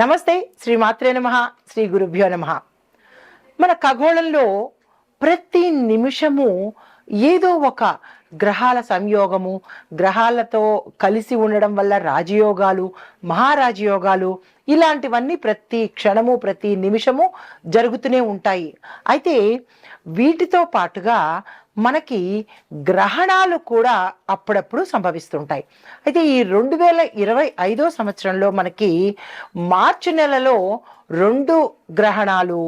నమస్తే శ్రీ మాత్రే నమ శ్రీ గురుభ్యో నమ. మన ఖగోళంలో ప్రతి నిమిషము ఏదో ఒక గ్రహాల సంయోగము గ్రహాలతో కలిసి ఉండడం వల్ల రాజయోగాలు మహారాజయోగాలు ఇలాంటివన్నీ ప్రతి క్షణము ప్రతి నిమిషము జరుగుతూనే ఉంటాయి. అయితే వీటితో పాటుగా మనకి గ్రహణాలు కూడా అప్పుడప్పుడు సంభవిస్తుంటాయి. అయితే ఈ రెండు వేల ఇరవై ఐదో సంవత్సరంలో మనకి మార్చి నెలలో రెండు గ్రహణాలు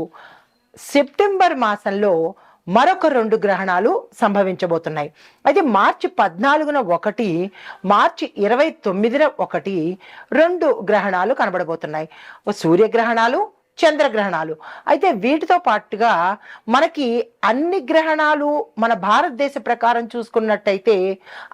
సెప్టెంబర్ మాసంలో మరొక రెండు గ్రహణాలు సంభవించబోతున్నాయి. అయితే మార్చి పద్నాలుగున ఒకటి మార్చి ఇరవై తొమ్మిదిన ఒకటి రెండు గ్రహణాలు కనబడబోతున్నాయి. ఓ సూర్యగ్రహణాలు చంద్రగ్రహణాలు. అయితే వీటితో పాటుగా మనకి అన్ని గ్రహణాలు మన భారతదేశ ప్రకారం చూసుకున్నట్టయితే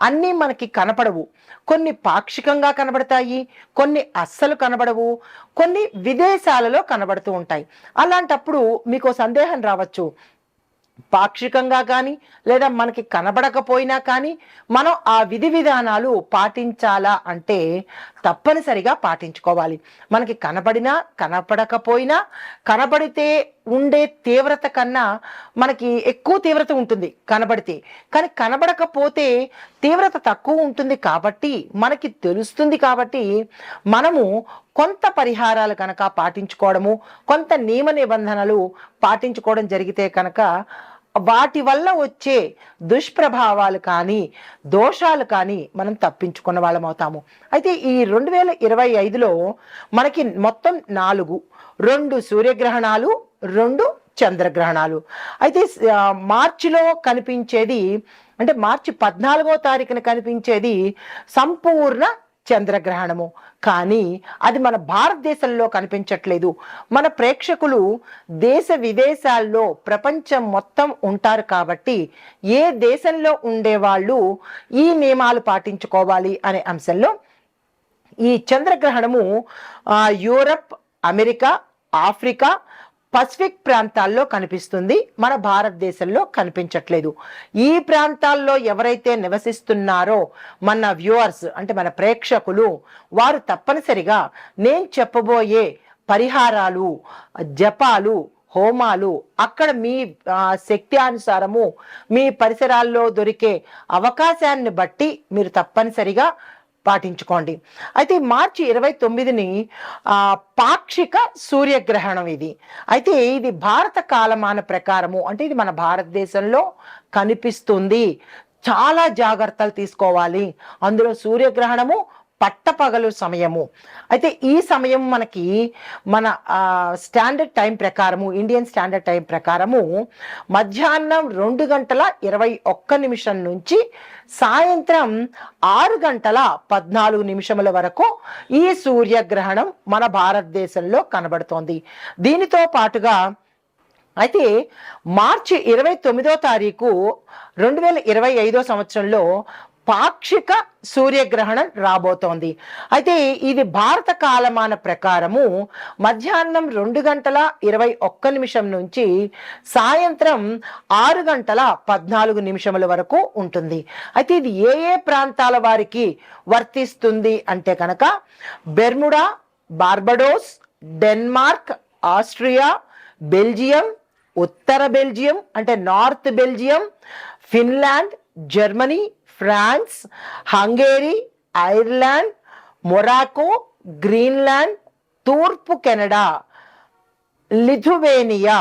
అన్నీ మనకి కనపడవు. కొన్ని పాక్షికంగా కనబడతాయి కొన్ని అస్సలు కనబడవు కొన్ని విదేశాలలో కనబడుతూ ఉంటాయి. అలాంటప్పుడు మీకు సందేహం రావచ్చు. పాక్షికంగా కానీ లేదా మనకి కనబడకపోయినా కానీ మనం ఆ విధి విధానాలు పాటించాలా అంటే తప్పనిసరిగా పాటించుకోవాలి. మనకి కనబడినా కనపడకపోయినా కనబడితే ఉండే తీవ్రత కన్నా మనకి ఎక్కువ తీవ్రత ఉంటుంది కనబడితే. కానీ కనబడకపోతే తీవ్రత తక్కువ ఉంటుంది కాబట్టి మనకి తెలుస్తుంది కాబట్టి మనము కొంత పరిహారాలు కనుక పాటించుకోవడము కొంత నియమ నిబంధనలు పాటించుకోవడం జరిగితే కనుక వాటి వల్ల వచ్చే దుష్ప్రభావాలు కానీ దోషాలు కానీ మనం తప్పించుకున్న వాళ్ళం అవుతాము. అయితే ఈ రెండు వేల ఇరవై ఐదులో మనకి మొత్తం నాలుగు రెండు సూర్యగ్రహణాలు రెండు చంద్రగ్రహణాలు. అయితే మార్చిలో కనిపించేది అంటే మార్చి పద్నాలుగో తారీఖున కనిపించేది సంపూర్ణ చంద్రగ్రహణము. కానీ అది మన భారతదేశంలో కనిపించట్లేదు. మన ప్రేక్షకులు దేశ విదేశాల్లో ప్రపంచం మొత్తం ఉంటారు కాబట్టి ఏ దేశంలో ఉండేవాళ్ళు ఈ నియమాలు పాటించుకోవాలి అనే అంశంలో ఈ చంద్రగ్రహణము యూరప్ అమెరికా ఆఫ్రికా పసిఫిక్ ప్రాంతాల్లో కనిపిస్తుంది. మన భారతదేశంలో కనిపించట్లేదు. ఈ ప్రాంతాల్లో ఎవరైతే నివసిస్తున్నారో మన వ్యూవర్స్ అంటే మన ప్రేక్షకులు వారు తప్పనిసరిగా నేను చెప్పబోయే పరిహారాలు జపాలు హోమాలు అక్కడ మీ శక్తి అనుసారము మీ పరిసరాల్లో దొరికే అవకాశాన్ని బట్టి మీరు తప్పనిసరిగా పాటించుకోండి. అయితే మార్చి ఇరవై తొమ్మిదిని పాక్షిక సూర్యగ్రహణం ఇది. అయితే ఇది భారత కాలమాన ప్రకారము అంటే ఇది మన భారతదేశంలో కనిపిస్తుంది. చాలా జాగ్రత్తలు తీసుకోవాలి. అందులో సూర్యగ్రహణము పట్టపగలు సమయము. అయితే ఈ సమయం మనకి మన స్టాండర్డ్ టైం ప్రకారము ఇండియన్ స్టాండర్డ్ టైం ప్రకారము మధ్యాహ్నం రెండు గంటల ఇరవై ఒక్క నిమిషం నుంచి సాయంత్రం ఆరు గంటల పద్నాలుగు నిమిషముల వరకు ఈ సూర్యగ్రహణం మన భారతదేశంలో కనబడుతోంది. దీనితో పాటుగా అయితే మార్చి ఇరవై తొమ్మిదో తారీఖు రెండు వేల ఇరవై ఐదో సంవత్సరంలో పాక్షిక సూర్యగ్రహణం రాబోతోంది. అయితే ఇది భారత కాలమాన ప్రకారము మధ్యాహ్నం రెండు గంటల ఇరవై ఒక్క నిమిషం నుంచి సాయంత్రం ఆరు గంటల పద్నాలుగు నిమిషముల వరకు ఉంటుంది. అయితే ఇది ఏ ఏ ప్రాంతాల వారికి వర్తిస్తుంది అంటే కనుక Bermuda Barbados Denmark Austria Belgium ఉత్తర బెల్జియం అంటే north Belgium Finland Germany France Hungary Ireland Morocco Greenland తూర్పు కెనడా లిథువేనియా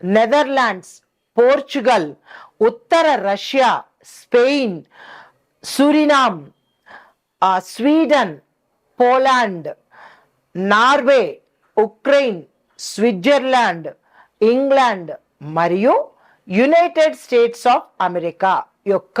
నెదర్లాండ్స్ పోర్చుగల్ ఉత్తర Russia Spain Suriname Sweden Poland Norway Ukraine Switzerland England మరియు యునైటెడ్ స్టేట్స్ ఆఫ్ అమెరికా యొక్క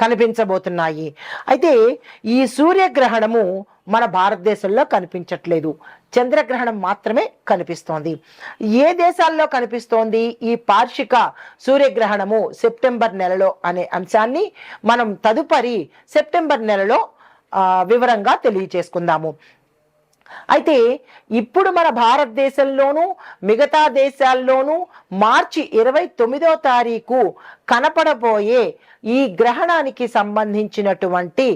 కనిపించబోతున్నాయి. అయితే ఈ సూర్యగ్రహణము మన భారతదేశంలో కనిపించట్లేదు. చంద్రగ్రహణం మాత్రమే కనిపిస్తోంది. ఏ దేశాల్లో కనిపిస్తోంది? ఈ పార్షిక సూర్యగ్రహణము సెప్టెంబర్ నెలలో అనే అంశాన్ని మనం తదుపరి సెప్టెంబర్ నెలలో వివరంగా తెలియచేసుకుందాము. అయితే ఇప్పుడు మన భారతదేశంలోనూ మిగతా దేశాల్లోనూ మార్చి ఇరవై తొమ్మిదో తారీఖు కనపడబోయే ఈ గ్రహణానికి సంబంధించినటువంటి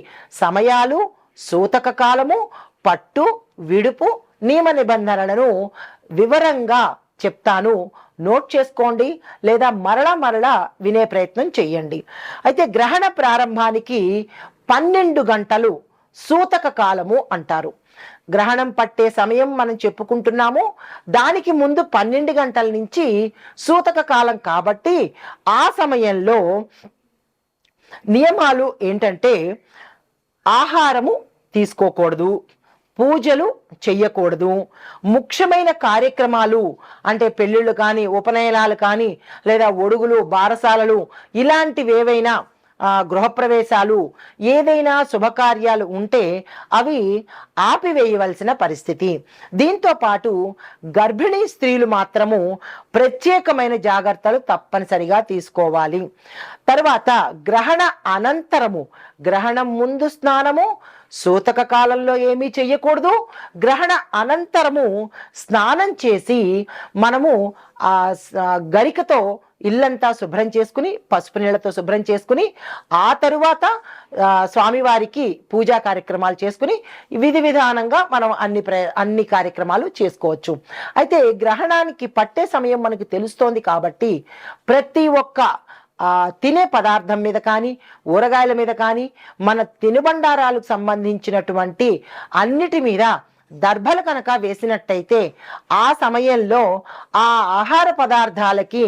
సమయాలు సూతక కాలము పట్టు విడుపు నియమ నిబంధనలను వివరంగా చెప్తాను. నోట్ చేసుకోండి లేదా మరలా మరలా వినే ప్రయత్నం చేయండి అయితే గ్రహణ ప్రారంభానికి పన్నెండు గంటలు సూతక కాలము అంటారు. గ్రహణం పట్టే సమయం మనం చెప్పుకుంటున్నాము. దానికి ముందు పన్నెండు గంటల నుంచి సూతక కాలం కాబట్టి ఆ సమయంలో నియమాలు ఏంటంటే ఆహారము తీసుకోకూడదు పూజలు చెయ్యకూడదు ముఖ్యమైన కార్యక్రమాలు అంటే పెళ్ళిళ్ళు కానీ ఉపనయనాలు కానీ లేదా ఒడుగులు బారసాలలు ఇలాంటివి ఏవైనా గృహప్రవేశాలు ఏదైనా శుభకార్యాలు ఉంటే అవి ఆపివేయవలసిన పరిస్థితి. దీంతో పాటు గర్భిణీ స్త్రీలు మాత్రము ప్రత్యేకమైన జాగ్రత్తలు తప్పనిసరిగా తీసుకోవాలి. తర్వాత గ్రహణ అనంతరము గ్రహణం ముందు స్నానము సూతక కాలంలో ఏమీ చెయ్యకూడదు. గ్రహణ అనంతరము స్నానం చేసి మనము ఆ గరికతో ఇల్లంతా శుభ్రం చేసుకుని పసుపు నీళ్ళతో శుభ్రం చేసుకుని ఆ తరువాత స్వామివారికి పూజా కార్యక్రమాలు చేసుకుని విధి విధానంగా మనం అన్ని ప్ర అన్ని కార్యక్రమాలు చేసుకోవచ్చు. అయితే గ్రహణానికి పట్టే సమయం మనకు తెలుస్తోంది కాబట్టి ప్రతి ఒక్క తినే పదార్థం మీద కానీ ఊరగాయల మీద కానీ మన తినుబండారాలకు సంబంధించినటువంటి అన్నిటి మీద దర్భలు కనుక వేసినట్టయితే ఆ సమయంలో ఆ ఆహార పదార్థాలకి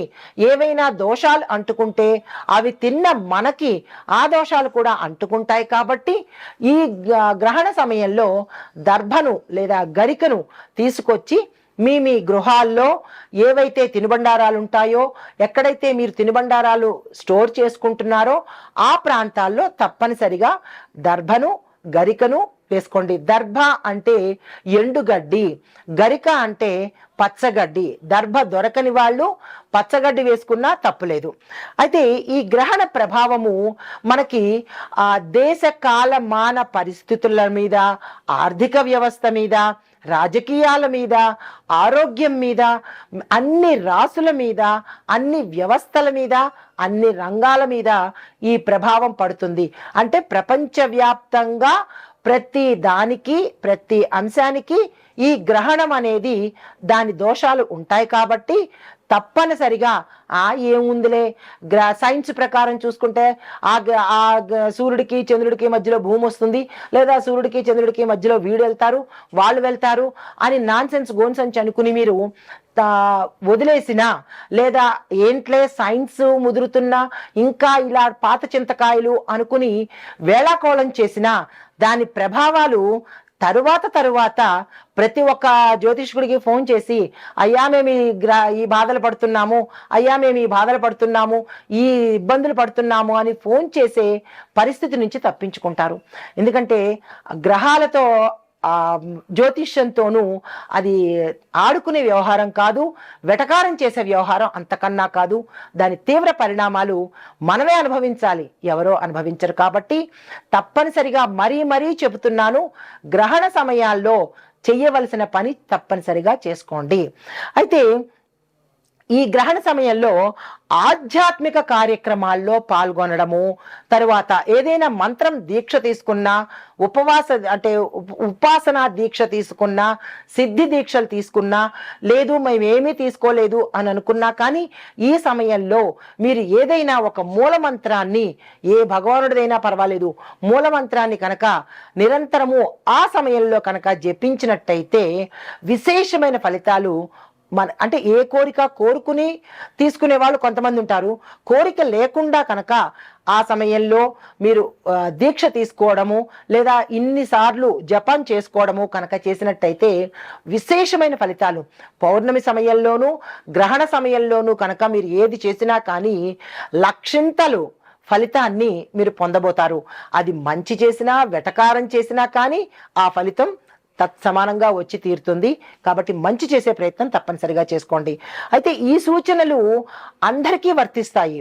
ఏవైనా దోషాలు అంటుకుంటే అవి తిన్న మనకి ఆ దోషాలు కూడా అంటుకుంటాయి కాబట్టి ఈ గ్రహణ సమయంలో దర్భను లేదా గరికను తీసుకొచ్చి మీ మీ గృహాల్లో ఏవైతే తినుబండారాలు ఉంటాయో ఎక్కడైతే మీరు తినుబండారాలు స్టోర్ చేసుకుంటున్నారో ఆ ప్రాంతాల్లో తప్పనిసరిగా దర్భను గరికను వేసుకోండి. దర్భ అంటే ఎండుగడ్డి గరిక అంటే పచ్చగడ్డి. దర్భ దొరకని వాళ్ళు పచ్చగడ్డి వేసుకున్నా తప్పులేదు. అయితే ఈ గ్రహణ ప్రభావము మనకి ఆ దేశ కాల మాన పరిస్థితుల మీద ఆర్థిక వ్యవస్థ మీద రాజకీయాల మీద ఆరోగ్యం మీద అన్ని రాసుల మీద అన్ని వ్యవస్థల మీద అన్ని రంగాల మీద ఈ ప్రభావం పడుతుంది. అంటే ప్రపంచవ్యాప్తంగా ప్రతి దానికి ప్రతి అంశానికి ఈ గ్రహణం అనేది దాని దోషాలు ఉంటాయి కాబట్టి తప్పనిసరిగా ఆ ఏముందిలే? గ్ర సైన్స్ ప్రకారం చూసుకుంటే ఆ గ- ఆ సూర్యుడికి చంద్రుడికి మధ్యలో భూమి వస్తుంది. లేదా సూర్యుడికి చంద్రుడికి మధ్యలో వీడు వెళ్తారు వాళ్ళు వెళ్తారు అని నాన్ సెన్స్ గోన్ అనుకుని మీరు వదిలేసిన వదిలేసినా లేదా ఏంట్లే సైన్స్ ముదురుతున్నా ఇంకా ఇలా పాత చింతకాయలు అనుకుని వేళాకోళం చేసినా దాని ప్రభావాలు తరువాత తరువాత ప్రతి ఒక్క జ్యోతిష్కుడికి ఫోన్ చేసి అయ్యా మేము ఈ గ్ర ఈ బాధలు పడుతున్నాము అయ్యా మేము ఈ బాధలు పడుతున్నాము ఈ ఇబ్బందులు పడుతున్నాము అని ఫోన్ చేసే పరిస్థితి నుంచి తప్పించుకుంటారు. ఎందుకంటే గ్రహాలతో ఆ జ్యోతిష్యంతోనూ అది ఆడుకునే వ్యవహారం కాదు వెటకారం చేసే వ్యవహారం అంతకన్నా కాదు. దాని తీవ్ర పరిణామాలు మనమే అనుభవించాలి. ఎవరో అనుభవించరు కాబట్టి తప్పనిసరిగా మరీ మరీ చెబుతున్నాను గ్రహణ సమయాల్లో చెయ్యవలసిన పని తప్పనిసరిగా చేసుకోండి. అయితే ఈ గ్రహణ సమయంలో ఆధ్యాత్మిక కార్యక్రమాల్లో పాల్గొనడము తరువాత ఏదైనా మంత్రం దీక్ష తీసుకున్నా ఉపవాస అంటే ఉపాసనా దీక్ష తీసుకున్నా సిద్ధి దీక్షలు తీసుకున్నా లేదు మేమేమీ తీసుకోలేదు అని అనుకున్నా కానీ ఈ సమయంలో మీరు ఏదైనా ఒక మూల మంత్రాన్ని ఏ భగవానుడిదైనా పర్వాలేదు మూల మంత్రాన్ని కనుక నిరంతరము ఆ సమయంలో కనుక జపించినట్టయితే విశేషమైన ఫలితాలు మన అంటే ఏ కోరిక కోరుకుని తీసుకునే వాళ్ళు కొంతమంది ఉంటారు. కోరిక లేకుండా కనుక ఆ సమయంలో మీరు దీక్ష తీసుకోవడము లేదా ఇన్నిసార్లు జపం చేసుకోవడము కనుక చేసినట్టయితే విశేషమైన ఫలితాలు. పౌర్ణమి సమయంలోనూ గ్రహణ సమయంలోనూ కనుక మీరు ఏది చేసినా కానీ లక్షింతలు ఫలితాన్ని మీరు పొందబోతారు. అది మంచి చేసినా వెటకారం చేసినా కానీ ఆ ఫలితం తత్సమానంగా వచ్చి తీరుతుంది. కాబట్టి మంచి చేసే ప్రయత్నం తప్పనిసరిగా చేసుకోండి. అయితే ఈ సూచనలు అందరికీ వర్తిస్తాయి.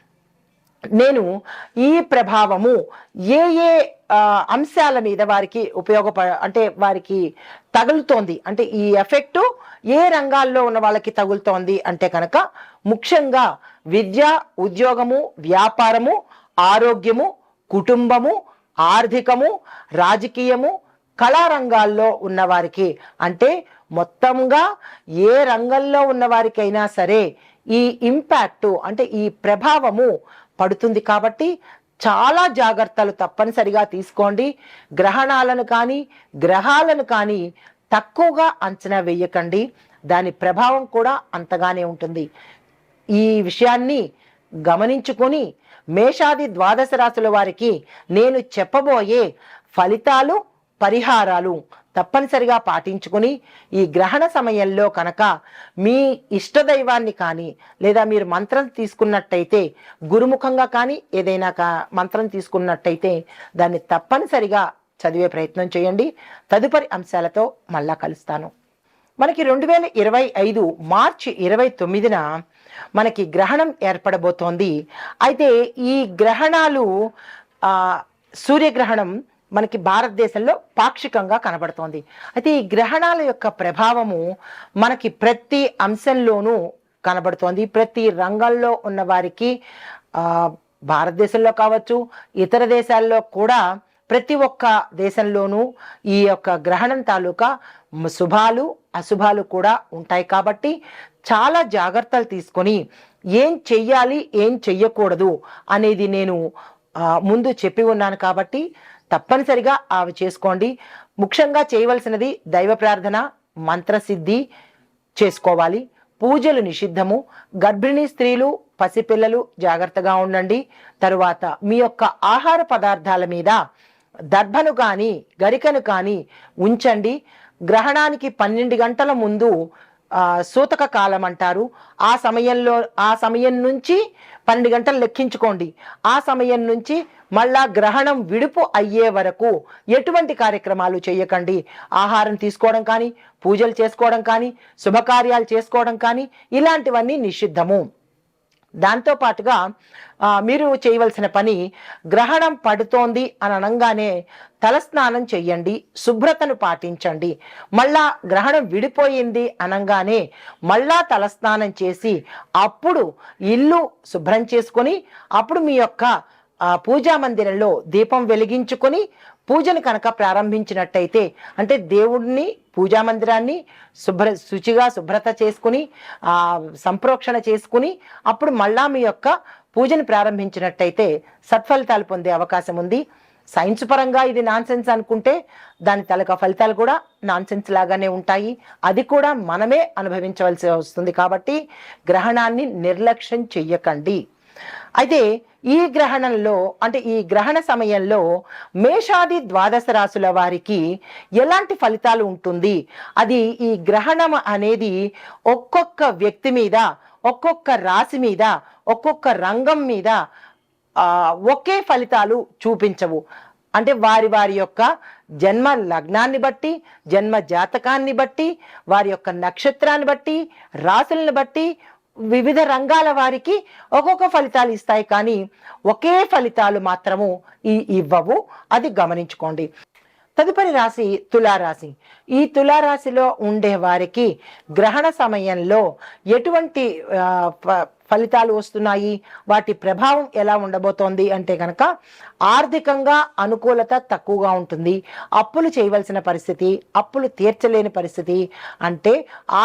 నేను ఈ ప్రభావము ఏ ఏ అంశాల మీద వారికి ఉపయోగప అంటే వారికి తగులుతోంది. అంటే ఈ ఎఫెక్టు ఏ రంగాల్లో ఉన్న వాళ్ళకి తగులుతోంది అంటే కనుక ముఖ్యంగా విద్య ఉద్యోగము వ్యాపారము ఆరోగ్యము కుటుంబము ఆర్థికము రాజకీయము కళారంగాల్లో ఉన్నవారికి అంటే మొత్తంగా ఏ రంగంలో ఉన్నవారికైనా సరే ఈ ఇంపాక్ట్ అంటే ఈ ప్రభావము పడుతుంది కాబట్టి చాలా జాగ్రత్తలు తప్పనిసరిగా తీసుకోండి. గ్రహణాలను కానీ గ్రహాలను కానీ తక్కువగా అంచనా వేయకండి. దాని ప్రభావం కూడా అంతగానే ఉంటుంది. ఈ విషయాన్ని గమనించుకొని మేషాది ద్వాదశ రాశుల వారికి నేను చెప్పబోయే ఫలితాలు పరిహారాలు తప్పనిసరిగా పాటించుకుని ఈ గ్రహణ సమయంలో కనుక మీ ఇష్టదైవాన్ని కానీ లేదా మీరు మంత్రం తీసుకున్నట్టయితే గురుముఖంగా కానీ ఏదైనా కా మంత్రం తీసుకున్నట్టయితే దాన్ని తప్పనిసరిగా చదివే ప్రయత్నం చేయండి. తదుపరి అంశాలతో మళ్ళా కలుస్తాను. మనకి రెండు వేల ఇరవై ఐదు మార్చి ఇరవై తొమ్మిదిన మనకి గ్రహణం ఏర్పడబోతోంది. అయితే ఈ గ్రహణాలు సూర్యగ్రహణం మనకి భారతదేశంలో పాక్షికంగా కనబడుతోంది. అయితే ఈ గ్రహణాల యొక్క ప్రభావము మనకి ప్రతి అంశంలోనూ కనబడుతోంది. ప్రతి రంగంలో ఉన్న వారికి భారతదేశంలో కావచ్చు ఇతర దేశాల్లో కూడా ప్రతి ఒక్క దేశంలోనూ ఈ యొక్క గ్రహణం తాలూకా శుభాలు అశుభాలు కూడా ఉంటాయి. కాబట్టి చాలా జాగ్రత్తలు తీసుకొని ఏం చెయ్యాలి ఏం చెయ్యకూడదు అనేది నేను ముందు చెప్పి ఉన్నాను. కాబట్టి తప్పనిసరిగా అవి చేసుకోండి. ముఖ్యంగా చేయవలసినది దైవ ప్రార్థన మంత్రసిద్ధి చేసుకోవాలి. పూజలు నిషిద్ధము. గర్భిణీ స్త్రీలు పసిపిల్లలు జాగ్రత్తగా ఉండండి. తరువాత మీ యొక్క ఆహార పదార్థాల మీద దర్భను కానీ గరికను కానీ ఉంచండి. గ్రహణానికి పన్నెండు గంటల ముందు సూతక కాలం అంటారు. ఆ సమయంలో ఆ సమయం నుంచి పన్నెండు గంటలు లెక్కించుకోండి. ఆ సమయం నుంచి మళ్ళా గ్రహణం విడుపు అయ్యే వరకు ఎటువంటి కార్యక్రమాలు చేయకండి. ఆహారం తీసుకోవడం కానీ పూజలు చేసుకోవడం కానీ శుభకార్యాలు చేసుకోవడం కానీ ఇలాంటివన్నీ నిషిద్ధము. దాంతో పాటుగా మీరు చేయవలసిన పని గ్రహణం పడుతోంది అని అనగానే తలస్నానం చెయ్యండి శుభ్రతను పాటించండి. మళ్ళా గ్రహణం విడిపోయింది అనగానే మళ్ళా తలస్నానం చేసి అప్పుడు ఇల్లు శుభ్రం చేసుకొని అప్పుడు మీ యొక్క పూజా మందిరంలో దీపం వెలిగించుకొని పూజను కనుక ప్రారంభించినట్టయితే అంటే దేవుడిని పూజా మందిరాన్ని శుభ్ర శుచిగా శుభ్రత చేసుకుని సంప్రోక్షణ చేసుకుని అప్పుడు మళ్ళా మీ యొక్క పూజను ప్రారంభించినట్టయితే సత్ఫలితాలు పొందే అవకాశం ఉంది. సైన్స్ పరంగా ఇది నాన్సెన్స్ అనుకుంటే దాని తలక ఫలితాలు కూడా నాన్సెన్స్ లాగానే ఉంటాయి. అది కూడా మనమే అనుభవించవలసి వస్తుంది కాబట్టి గ్రహణాన్ని నిర్లక్ష్యం చెయ్యకండి. అయితే ఈ గ్రహణంలో అంటే ఈ గ్రహణ సమయంలో మేషాది ద్వాదశ రాశుల వారికి ఎలాంటి ఫలితాలు ఉంటుంది? అది ఈ గ్రహణం అనేది ఒక్కొక్క వ్యక్తి మీద ఒక్కొక్క రాశి మీద ఒక్కొక్క రంగం మీద ఒకే ఫలితాలు చూపించవు. అంటే వారి వారి యొక్క జన్మ లగ్నాన్ని బట్టి జన్మ జాతకాన్ని బట్టి వారి యొక్క నక్షత్రాన్ని బట్టి రాశులను బట్టి వివిధ రంగాల వారికి ఒక్కొక్క ఫలితాలు ఇస్తాయి కానీ ఒకే ఫలితాలు మాత్రము ఈ ఇవ్వవు. అది గమనించుకోండి. తదుపరి రాశి తులారాశి. ఈ తులారాశిలో ఉండే వారికి గ్రహణ సమయంలో ఎటువంటి ఫలితాలు వస్తున్నాయి. వాటి ప్రభావం ఎలా ఉండబోతోంది అంటే కనుక ఆర్థికంగా అనుకూలత తక్కువగా ఉంటుంది. అప్పులు చేయవలసిన పరిస్థితి అప్పులు తీర్చలేని పరిస్థితి అంటే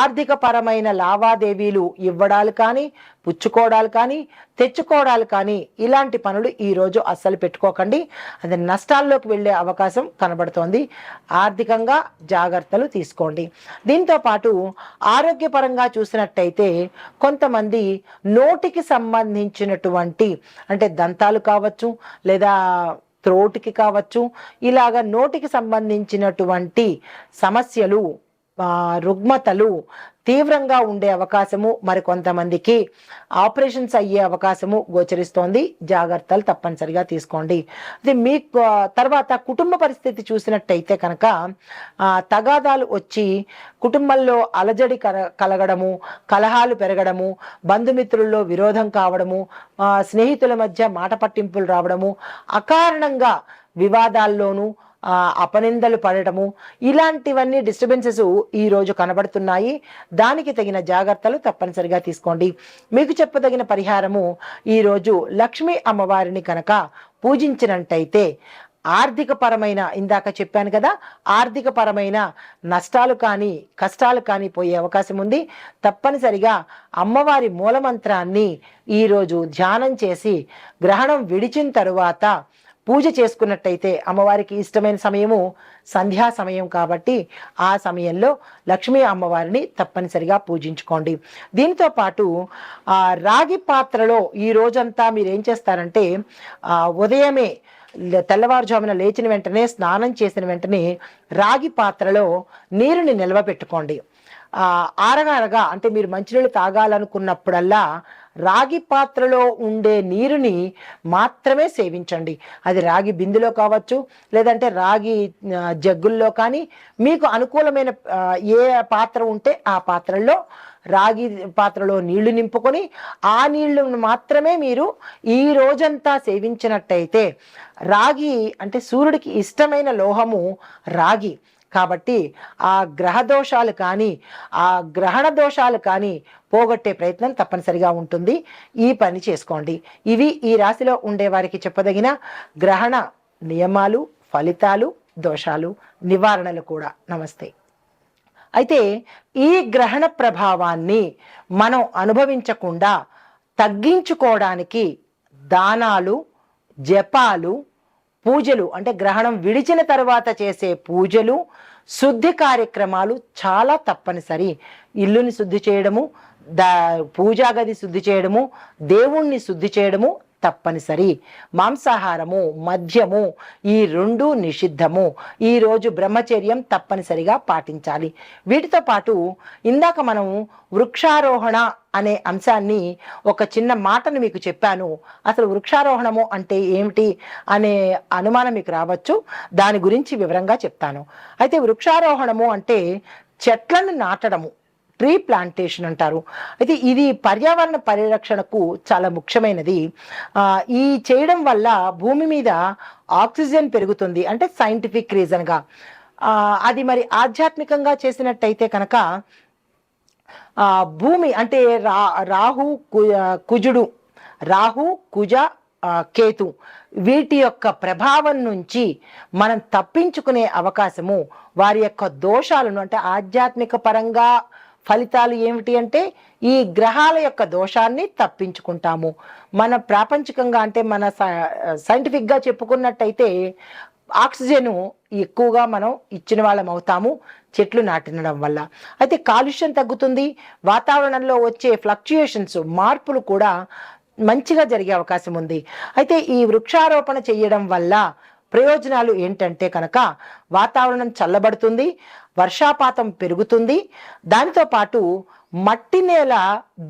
ఆర్థిక పరమైన లావాదేవీలు ఇవ్వడాలు కానీ పుచ్చుకోవడాలు కానీ తెచ్చుకోవడాలు కానీ ఇలాంటి పనులు ఈరోజు అస్సలు పెట్టుకోకండి. అది నష్టాల్లోకి వెళ్ళే అవకాశం కనబడుతోంది. ఆర్థికంగా జాగ్రత్తలు తీసుకోండి. దీంతో పాటు ఆరోగ్యపరంగా చూసినట్టయితే కొంతమంది నోటికి సంబంధించినటువంటి అంటే దంతాలు కావచ్చు లేదా త్రోటికి కావచ్చు ఇలాగ నోటికి సంబంధించినటువంటి సమస్యలు రుగ్మతలు తీవ్రంగా ఉండే అవకాశము మరి కొంతమందికి ఆపరేషన్స్ అయ్యే అవకాశము గోచరిస్తోంది. జాగ్రత్తలు తప్పనిసరిగా తీసుకోండి. అది మీ తర్వాత కుటుంబ పరిస్థితి చూసినట్టయితే కనుక తగాదాలు వచ్చి కుటుంబంలో అలజడి కల- కలగడము కలహాలు పెరగడము బంధుమిత్రుల్లో విరోధం కావడము స్నేహితుల మధ్య మాట పట్టింపులు రావడము అకారణంగా వివాదాల్లోనూ అపనిందలు పడటము ఇలాంటివన్నీ డిస్టర్బెన్సెస్ ఈ రోజు కనబడుతున్నాయి. దానికి తగిన జాగ్రత్తలు తప్పనిసరిగా తీసుకోండి. మీకు చెప్పదగిన పరిహారము ఈరోజు లక్ష్మీ అమ్మవారిని కనుక పూజించినట్టయితే ఆర్థిక పరమైన ఇందాక చెప్పాను కదా ఆర్థిక పరమైన నష్టాలు కానీ కష్టాలు కానీ పోయే అవకాశం ఉంది. తప్పనిసరిగా అమ్మవారి మూలమంత్రాన్ని ఈరోజు ధ్యానం చేసి గ్రహణం విడిచిన తరువాత పూజ చేసుకున్నట్టయితే అమ్మవారికి ఇష్టమైన సమయము సంధ్యా సమయం కాబట్టి ఆ సమయంలో లక్ష్మీ అమ్మవారిని తప్పనిసరిగా పూజించుకోండి. దీంతో పాటు ఆ రాగి పాత్రలో ఈ రోజంతా మీరు ఏం చేస్తారంటే ఉదయమే తెల్లవారుజామున లేచిన వెంటనే స్నానం చేసిన వెంటనే రాగి పాత్రలో నీరుని నిల్వ పెట్టుకోండి. ఆరగారగా అంటే మీరు మంచినీళ్ళు తాగాలనుకున్నప్పుడల్లా రాగి పాత్రలో ఉండే నీరుని మాత్రమే సేవించండి. అది రాగి బిందులో కావచ్చు లేదంటే రాగి జగ్గుల్లో కానీ మీకు అనుకూలమైన ఏ పాత్ర ఉంటే ఆ పాత్రల్లో రాగి పాత్రలో నీళ్ళు నింపుకొని ఆ నీళ్ళను మాత్రమే మీరు ఈ రోజంతా సేవించినట్టయితే రాగి అంటే సూర్యుడికి ఇష్టమైన లోహము రాగి. కాబట్టి ఆ గ్రహ దోషాలు కానీ ఆ గ్రహణ దోషాలు కానీ పోగొట్టే ప్రయత్నం తప్పనిసరిగా ఉంటుంది. ఈ పని చేసుకోండి. ఇవి ఈ రాశిలో ఉండే వారికి చెప్పదగిన గ్రహణ నియమాలు ఫలితాలు దోషాలు నివారణలు కూడా. నమస్తే. అయితే ఈ గ్రహణ ప్రభావాన్ని మనం అనుభవించకుండా తగ్గించుకోవడానికి దానాలు జపాలు పూజలు అంటే గ్రహణం విడిచిన తర్వాత చేసే పూజలు శుద్ధి కార్యక్రమాలు చాలా తప్పనిసరి. ఇల్లుని శుద్ధి చేయడము దా పూజా గది శుద్ధి చేయడము దేవుణ్ణి శుద్ధి చేయడము తప్పనిసరి. మాంసాహారము మద్యము ఈ రెండు నిషిద్ధము. ఈ రోజు బ్రహ్మచర్యం తప్పనిసరిగా పాటించాలి. వీటితో పాటు ఇందాక మనం వృక్షారోహణ అనే అంశాన్ని ఒక చిన్న మాటను మీకు చెప్పాను. అసలు వృక్షారోహణము అంటే ఏమిటి అనే అనుమానం మీకు రావచ్చు. దాని గురించి వివరంగా చెప్తాను. అయితే వృక్షారోహణము అంటే చెట్లను నాటడము. ట్రీ ప్లాంటేషన్ అంటారు. అయితే ఇది పర్యావరణ పరిరక్షణకు చాలా ముఖ్యమైనది. ఈ చేయడం వల్ల భూమి మీద ఆక్సిజన్ పెరుగుతుంది. అంటే సైంటిఫిక్ రీజన్గా. అది మరి ఆధ్యాత్మికంగా చేసినట్టయితే కనుక భూమి అంటే రా రాహు కు- కుజుడు రాహు కుజ కేతు వీటి యొక్క ప్రభావం నుంచి మనం తప్పించుకునే అవకాశము వారి యొక్క దోషాలను అంటే ఆధ్యాత్మిక పరంగా ఫలితాలు ఏమిటి అంటే ఈ గ్రహాల యొక్క దోషాన్ని తప్పించుకుంటాము. మన ప్రాపంచికంగా అంటే మన సైంటిఫిక్గా చెప్పుకున్నట్టయితే ఆక్సిజన్ ఎక్కువగా మనం ఇచ్చిన వాళ్ళం అవుతాము చెట్లు నాటినడం వల్ల. అయితే కాలుష్యం తగ్గుతుంది వాతావరణంలో వచ్చే ఫ్లక్చుయేషన్స్ మార్పులు కూడా మంచిగా జరిగే అవకాశం ఉంది. అయితే ఈ వృక్షారోపణ చేయడం వల్ల ప్రయోజనాలు ఏంటంటే కనుక వాతావరణం చల్లబడుతుంది వర్షాపాతం పెరుగుతుంది. దానితో పాటు మట్టి నేల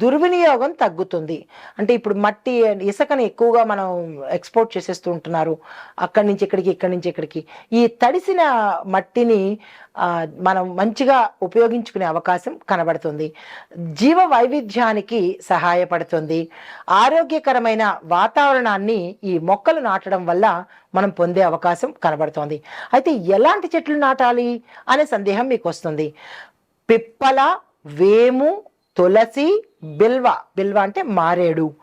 దుర్వినియోగం తగ్గుతుంది. అంటే ఇప్పుడు మట్టి ఇసుకని ఎక్కువగా మనం ఎక్స్పోర్ట్ చేసేస్తూ ఉంటున్నారు. అక్కడి నుంచి ఇక్కడికి ఇక్కడి నుంచి ఇక్కడికి. ఈ తడిసిన మట్టిని మనం మంచిగా ఉపయోగించుకునే అవకాశం కనబడుతుంది. జీవ వైవిధ్యానికి సహాయపడుతుంది. ఆరోగ్యకరమైన వాతావరణాన్ని ఈ మొక్కలు నాటడం వల్ల మనం పొందే అవకాశం కనబడుతోంది. అయితే ఎలాంటి చెట్లు నాటాలి అనే సందేహం మీకు వస్తుంది. పిప్పల వేము తులసి బిల్వ. బిల్వ అంటే మారేడు.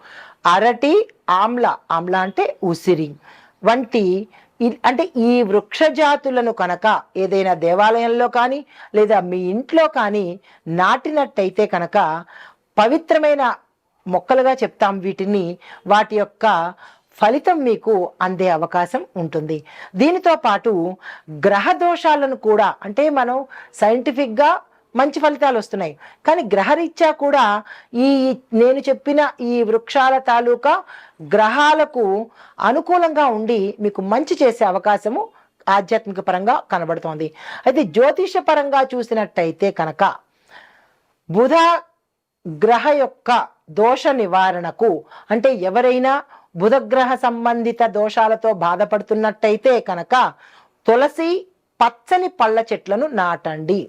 అరటి ఆమ్ల. ఆమ్ల అంటే ఉసిరి. వంటి అంటే ఈ వృక్ష జాతులను కనుక ఏదైనా దేవాలయంలో కానీ లేదా మీ ఇంట్లో కానీ నాటినట్టయితే కనుక పవిత్రమైన మొక్కలుగా చెప్తాం వీటిని. వాటి యొక్క ఫలితం మీకు అందే అవకాశం ఉంటుంది. దీనితో పాటు గ్రహ దోషాలను కూడా అంటే మనం సైంటిఫిక్గా మంచి ఫలితాలు వస్తున్నాయి. కానీ గ్రహరీత్యా కూడా ఈ నేను చెప్పిన ఈ వృక్షాల తాలూకా గ్రహాలకు అనుకూలంగా ఉండి మీకు మంచి చేసే అవకాశము ఆధ్యాత్మిక పరంగా కనబడుతోంది. అయితే జ్యోతిష పరంగా చూసినట్టయితే కనుక బుధ గ్రహ యొక్క దోష నివారణకు అంటే ఎవరైనా బుధగ్రహ సంబంధిత దోషాలతో బాధపడుతున్నట్టయితే కనుక తులసి పచ్చని పళ్ళ చెట్లను నాటండి.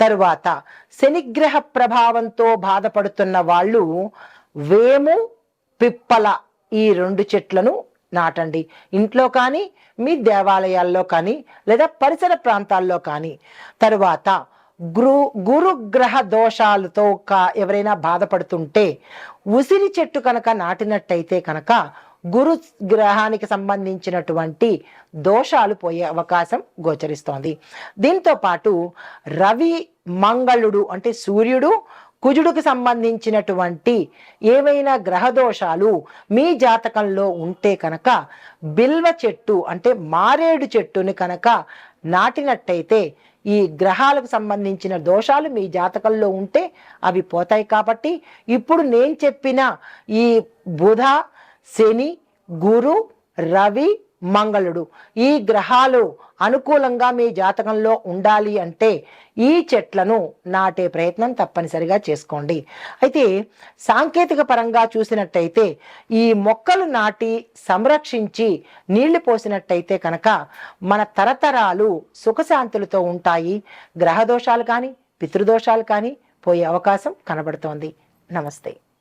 తరువాత శనిగ్రహ ప్రభావంతో బాధపడుతున్న వాళ్ళు వేము పిప్పల ఈ రెండు చెట్లను నాటండి. ఇంట్లో కానీ మీ దేవాలయాల్లో కానీ లేదా పరిసర ప్రాంతాల్లో కానీ. తరువాత గురు గురుగ్రహ దోషాలతో కా- ఎవరైనా బాధపడుతుంటే ఉసిరి చెట్టు కనుక నాటినట్టయితే కనుక గురు గ్రహానికి సంబంధించినటువంటి దోషాలు పోయే అవకాశం గోచరిస్తోంది. దీంతో పాటు రవి మంగళుడు అంటే సూర్యుడు కుజుడికి సంబంధించినటువంటి ఏవైనా గ్రహ దోషాలు మీ జాతకంలో ఉంటే కనుక బిల్వ చెట్టు అంటే మారేడు చెట్టుని కనుక నాటినట్టయితే ఈ గ్రహాలకు సంబంధించిన దోషాలు మీ జాతకంలో ఉంటే అవి పోతాయి కాబట్టి ఇప్పుడు నేను చెప్పిన ఈ బుధ శని గురు రవి మంగళుడు. ఈ గ్రహాలు అనుకూలంగా మీ జాతకంలో ఉండాలి అంటే ఈ చెట్లను నాటే ప్రయత్నం తప్పనిసరిగా చేసుకోండి. అయితే సాంకేతిక పరంగా చూసినట్టయితే ఈ మొక్కలు నాటి సంరక్షించి నీళ్ళు పోసినట్టయితే కనుక మన తరతరాలు సుఖశాంతులతో ఉంటాయి. గ్రహదోషాలు కానీ పితృదోషాలు కానీ పోయే అవకాశం కనబడుతోంది. నమస్తే.